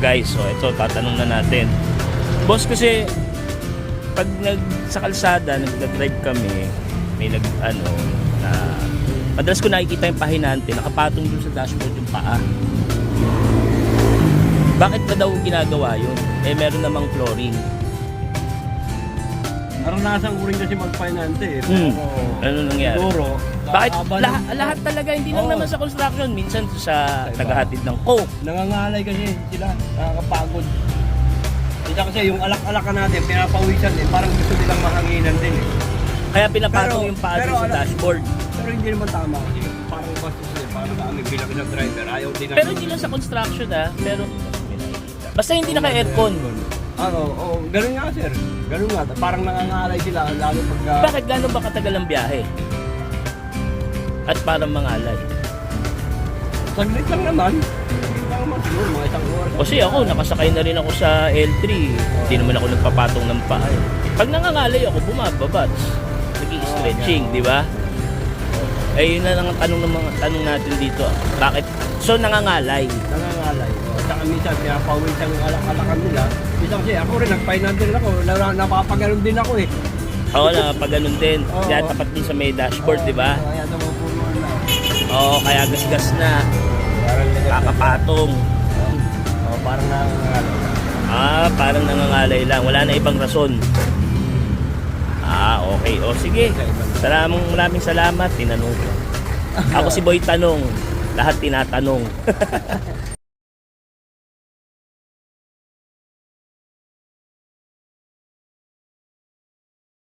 guys. So ito, tatanong na natin. Boss kasi, pag nag, sa kalsada, nag-drive kami, may nag, ano, na, madalas ko nakikita yung pahinante, nakapatong dun sa dashboard yung paa. Bakit ba daw ginagawa yun? Eh, meron namang flooring. Naranasan ko rin kasi mag-finance eh. Hmm. Pero, Ano nangyari? siguro, Bakit kaaban- lahat, lahat talaga, hindi lang Oo. naman sa construction, minsan sa iba. tagahatid ng coke. Nangangalay kasi sila, nakakapagod. Isa kasi yung alak-alakan natin, pinapawisan eh, parang gusto nilang mahanginan din eh. Kaya pinapatong Pero- yung paa pero sa ano- dashboard. Pero hindi naman tama kasi. Parang bastos eh, parang kami bilang ng driver, ayaw din Pero hindi lang sa construction ah, pero basta hindi naka-aircon. Ano, oh, ganun nga sir. Ganun nga, parang nangangalay sila, lalo pag... ah, Bakit gano'n ba katagal ang biyahe? At parang mangalay. Saglit lang naman. Mga isang oras. Kasi ako, nakasakay na rin ako sa L3. Hindi naman ako nagpapatong ng paa. eh. Pag nangangalay ako, bumababa. Nag-i-stretching, di ba? Eh, yun na lang ang tanong ng mga tanong natin dito. Bakit? So, nangangalay. Nangangalay. O, Saka minsan, pinapawisan yung alak-alakan nila. Minsan kasi ako rin, nag-finance din ako. Na- Napapaganon din ako eh. Oo na, pag ganun din. Oo. Kaya tapat din sa may dashboard, di ba? Kaya. Oo, kaya gasgas na. Parang Kakapatong. Oh, parang nangangalay. Ah, parang nangangalay lang. Wala na ibang rason. Ah, okay. O sige. Salamang maraming salamat. Tinanong ko. Ako si Boy Tanong. Lahat tinatanong.